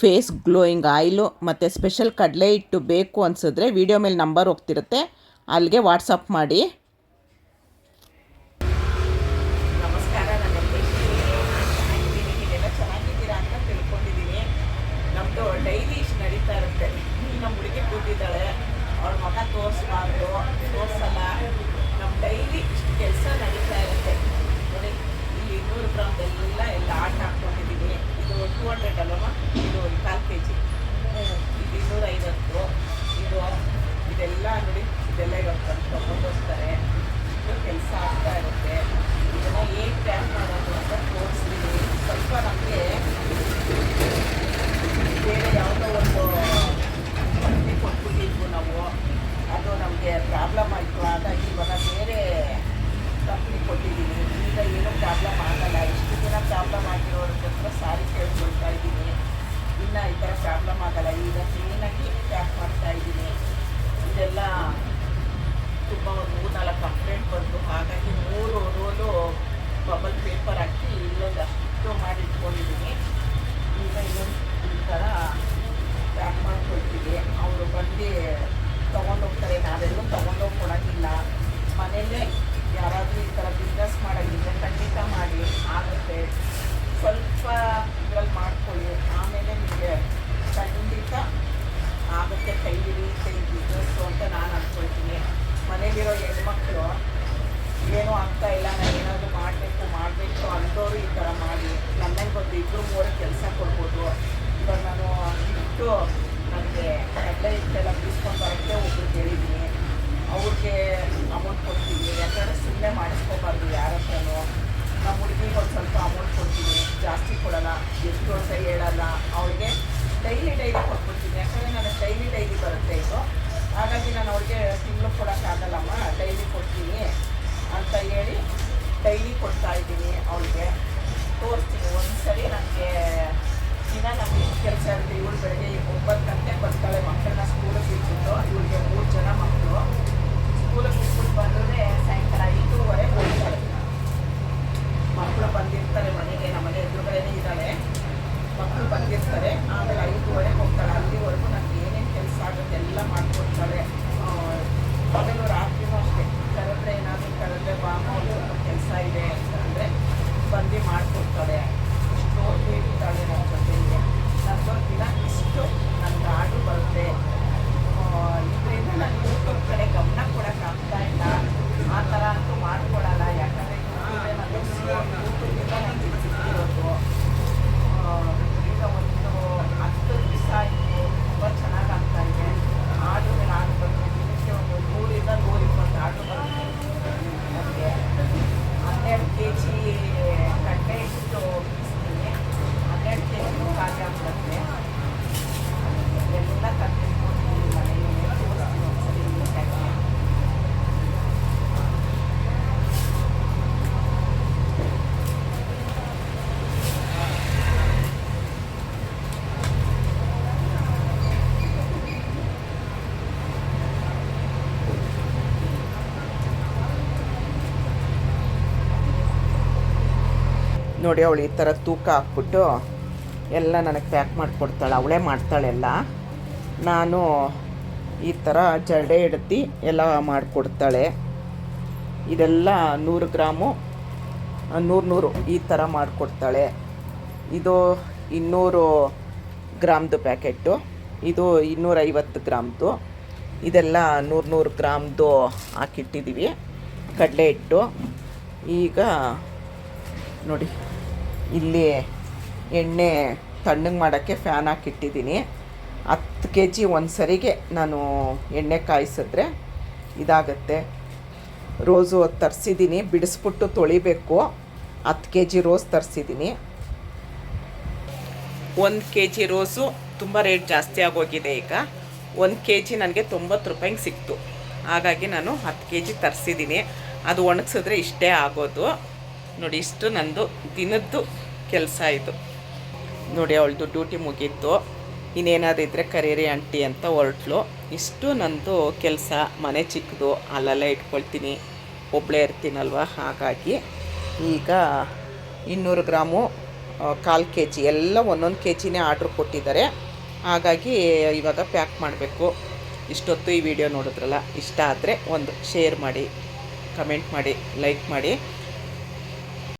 Face glowing oil ಮತ್ತು special ಕಡಲೆ ಹಿಟ್ಟು ಬೇಕು ಅನಿಸಿದ್ರೆ ವಿಡಿಯೋ ಮೇಲೆ ನಂಬರ್ ಹೋಗ್ತಿರುತ್ತೆ. ಅಲ್ಲಿಗೆ ವಾಟ್ಸಪ್ ಮಾಡಿ. ಕೆಲಸ ನಡೀತಾ ನೋಡಿ, ಇಲ್ಲಿ ಎಲ್ಲ ಆಟ ಹಾಕ್ಕೊಂಡಿದ್ದೀವಿ ಟೂ ಹಂಡ್ರೆಡ್ ಅಲ್ಲಮ್ಮ ಇದು ಕಾಲು ಕೆ ಜಿ ಇದು ಇನ್ನೂರ ಐವತ್ತು ಇದು ಇದೆಲ್ಲ ನೋಡಿ, ಇದೆಲ್ಲ ಇವತ್ತು ತಂದು ತಗೊಂಡು ಹೋಗ್ತಾರೆ ಇದು ಕೆಲಸ ಆಗ್ತಾ ಇರುತ್ತೆ. ಇದನ್ನು ಹೇಗೆ ಪ್ಯಾಕ್ ಮಾಡೋದು ಅಂತ ತೋರಿಸ್ತೀನಿ. ಸ್ವಲ್ಪ ನಮಗೆ ಬೇರೆ ಯಾವುದೋ ಒಂದು ಕಂಪ್ನಿ ಕೊಟ್ಬಿಟ್ಟಿದ್ವು ನಾವು. ಅದು ನಮಗೆ ಪ್ರಾಬ್ಲಮ್ ಆಯಿತು. ಹಾಗಾಗಿ ಇವಾಗ ಬೇರೆ ಕಂಪ್ನಿ ಕೊಟ್ಟಿದ್ದೀನಿ ಈಗ ಏನೂ ಪ್ರಾಬ್ಲಮ್ ಆಗಲ್ಲ. ಇಷ್ಟು ದಿನ ಪ್ರಾಬ್ಲಮ್ ಇದ್ದೀನಿ ಇನ್ನು ಈ ಥರ ಪ್ರಾಬ್ಲಮ್ ಆಗಲ್ಲ. ಈಗ ಕ್ಲೀನಾಗಿ ಪ್ಯಾಕ್ ಮಾಡ್ತಾ ಇದ್ದೀನಿ. ಇದೆಲ್ಲ ತುಂಬ ಒಂದು ಮೂರು ನಾಲ್ಕು ಕಂಪ್ಲೇಂಟ್ ಬಂತು ಹಾಗಾಗಿ ಮೂರು ರೋಲು ಬಬಲ್ ಪೇಪರ್ ಹಾಕಿ ಇಲ್ಲೊಂದು ಅಷ್ಟು ಮಾಡಿ ಇಟ್ಕೊಂಡಿದ್ದೀನಿ. ಈಗ ಇನ್ನೊಂದು ಈ ಥರ ಪ್ಯಾಕ್ ಮಾಡ್ಕೊಳ್ತೀವಿ. ಅವರು ಬಂದು ತೊಗೊಂಡೋಗ್ತಾರೆ ನಾವೆಲ್ಲೂ ಹೆಣ್ಮಕ್ಳು ಏನೂ ಆಗ್ತಾ ಇಲ್ಲ, ನಾನು ಏನಾದರೂ ಮಾಡಬೇಕು ಮಾಡಬೇಕು ಅಂದವರು ಈ ಥರ ಮಾಡಿ. ನನ್ನಂಗೆ ಒಂದು ಇಬ್ಬರು ಮೂರು ಕೆಲಸ ಕೊಡ್ಬೋದು. ಇವಾಗ ನಾನು ಇಟ್ಟು ನನಗೆ ಕಡಲೆ ಹಿಟ್ಟೆಲ್ಲ ಬೀಸ್ಕೊಂಡು ಬರೋಕ್ಕೆ ಒಬ್ರು ಹೇಳಿದ್ದೀನಿ ಅವ್ರಿಗೆ ಅಮೌಂಟ್ ಕೊಡ್ತೀವಿ ಯಾಕಂದರೆ ಸುಮ್ಮನೆ ಮಾಡಿಸ್ಕೋಬಾರ್ದು ಯಾರ ಹತ್ರನೂ. ನಮ್ಮ ಹುಡುಗಿಗೆ ಒಂದು ಸ್ವಲ್ಪ ಅಮೌಂಟ್ ಕೊಡ್ತೀನಿ. ಜಾಸ್ತಿ ಕೊಡೋಲ್ಲ. ಎಷ್ಟು ವರ್ಷ ಹೇಳಲ್ಲ. ಡೈಲಿ ಕೊಡ್ತಾ ಇದ್ದೀನಿ ಅವಳಿಗೆ. ತೋರಿಸ್ತೀನಿ. ಒಂದು ಸರಿ ನನಗೆ ದಿನ ನಮಗೆ ಕೆಲಸ ಇರುತ್ತೆ ಇವಳು ಸ್ವಲ್ಪ ಕೆಲಸ ಇದೆ ಅಂತಂದರೆ ಬಂದು ಮಾಡಿಕೊಡ್ತಾಳೆ ಇಷ್ಟು ಹೇಳ್ತಾಳೆ ನನ್ನ ಜೊತೆಗೆ ನನಗೆ ದಿನ ಇಷ್ಟು ನನಗೆ ಆರ್ಡ್ರ್ ಬರುತ್ತೆ ಇದರಿಂದ ನಾನು ಯೂಟ್ಯೂಬ್ ಕಡೆ ಗಮನ ಕೊಡೋಕ್ಕಾಗ್ತಾ ಇಲ್ಲ ಆ ಥರ ಅಂತೂ ಮಾಡ್ಕೊಡಲ್ಲ ಯಾಕಂದರೆ ಯೂಟ್ಯೂಬಿಂದ ನನಗೆ ಸಿಕ್ಕಿರೋದು ಆ, ಈಗ ಒಂದು ಹತ್ತು ದಿವಸ ಆಯಿತು ತುಂಬ ಚೆನ್ನಾಗಿ ಆಗ್ತಾ ಇದೆ ಆರ್ಡ್ರ್ ನಾನು ಬಂದು ದಿನಕ್ಕೆ ಒಂದು ನೂರಿಂದ ನೂರಿಪ್ಪತ್ತು ಆರ್ಡ್ರ್ ಬರುತ್ತೆ ನನಗೆ ಹನ್ನೆರಡು ಕೆ ಜಿ ಕಡಲೆ ಹಿಟ್ಟು ಬೀಸ್ತೀನಿ ಹನ್ನೆರಡು ಕೆ ಜಿನೂ ಖಾಲಿ ಆಗ್ಬಿಡುತ್ತೆ ಎಲ್ಲ ತಂದಿಟ್ಕೊಳ್ತೀನಿ ಮನೆಯಲ್ಲಿ ತೋರಿಸ್ತೀನಿ ಒಂದ್ಸರಿ ನೀಟಾಗಿ ನೋಡಿ ಅವಳು ಈ ಥರ ತೂಕ ಹಾಕ್ಬಿಟ್ಟು ಎಲ್ಲ ನನಗೆ ಪ್ಯಾಕ್ ಮಾಡಿಕೊಡ್ತಾಳೆ, ಅವಳೇ ಮಾಡ್ತಾಳೆಲ್ಲ ನಾನು ಈ ಥರ ಜಡೆ ಹಿಡ್ದು ಎಲ್ಲ ಮಾಡಿಕೊಡ್ತಾಳೆ. ಇದೆಲ್ಲ ನೂರು ಗ್ರಾಮು ನೂರು ನೂರು ಈ ಥರ ಮಾಡಿಕೊಡ್ತಾಳೆ. ಇದು ಇನ್ನೂರು ಗ್ರಾಮ್ದು ಪ್ಯಾಕೆಟ್ಟು, ಇದು ಇನ್ನೂರೈವತ್ತು ಗ್ರಾಮ್ದು. ಇದೆಲ್ಲ ನೂರು ನೂರು ಗ್ರಾಮ್ದು ಹಾಕಿಟ್ಟಿದ್ದೀವಿ, ಕಡಲೆ ಹಿಟ್ಟು. ಈಗ ನೋಡಿ. ಇಲ್ಲಿ ಎಣ್ಣೆ ತಣ್ಣಗೆ ಮಾಡೋಕ್ಕೆ ಫ್ಯಾನ್ ಹಾಕಿಟ್ಟಿದ್ದೀನಿ. ಹತ್ತು ಕೆ ಜಿ ಒಂದು ಸರಿಗೆ ನಾನು ಎಣ್ಣೆ ಕಾಯಿಸಿದ್ರೆ ಇದಾಗತ್ತೆ. ರೋಸು ತರಿಸಿದ್ದೀನಿ, ಬಿಡಿಸ್ಬಿಟ್ಟು ತೊಳಿಬೇಕು. ಹತ್ತು ಕೆ ಜಿ ರೋಸ್ ತರಿಸಿದ್ದೀನಿ. ಒಂದು ಕೆ ಜಿ ರೋಸು ತುಂಬ ರೇಟ್ ಜಾಸ್ತಿ ಆಗೋಗಿದೆ ಈಗ. ಒಂದು ಕೆ ಜಿ ನನಗೆ ತೊಂಬತ್ತು ರೂಪಾಯಿಗೆ ಸಿಕ್ತು. ಹಾಗಾಗಿ ನಾನು ಹತ್ತು ಕೆ ಜಿ ತರಿಸಿದ್ದೀನಿ. ಅದು ಒಣಗಿಸಿದ್ರೆ ಇಷ್ಟೇ ಆಗೋದು. ನೋಡಿ, ಇಷ್ಟು ನಂದು ದಿನದ್ದು ಕೆಲಸ ಇದು ನೋಡಿ, ಅವಳದು ಡ್ಯೂಟಿ ಮುಗೀತು. ಇನ್ನೇನಾದ್ರೂ ಇದ್ದರೆ ಕರೀರಿ ಆಂಟಿ ಅಂತ ಹೊರಟ್ಲು. ಇಷ್ಟು ನಂದು ಕೆಲಸ, ಮನೆ ಚಿಕ್ಕದು, ಅಲ್ಲೆಲ್ಲ ಇಟ್ಕೊಳ್ತೀನಿ. ಒಬ್ಬಳೇ ಇರ್ತೀನಲ್ವ? ಹಾಗಾಗಿ ಈಗ ಇನ್ನೂರು ಗ್ರಾಮು ಕಾಲು ಕೆ ಜಿ ಎಲ್ಲ ಒಂದೊಂದು ಕೆ ಜಿನೇ ಆರ್ಡ್ರ್ ಕೊಟ್ಟಿದ್ದಾರೆ. ಹಾಗಾಗಿ ಇವಾಗ ಪ್ಯಾಕ್ ಮಾಡಬೇಕು. ಇಷ್ಟೊತ್ತು ಈ ವಿಡಿಯೋ ನೋಡಿದ್ರಲ್ಲ? ಇಷ್ಟ ಆದರೆ ಒಂದು ಶೇರ್ ಮಾಡಿ ಕಮೆಂಟ್ ಮಾಡಿ ಲೈಕ್ ಮಾಡಿ.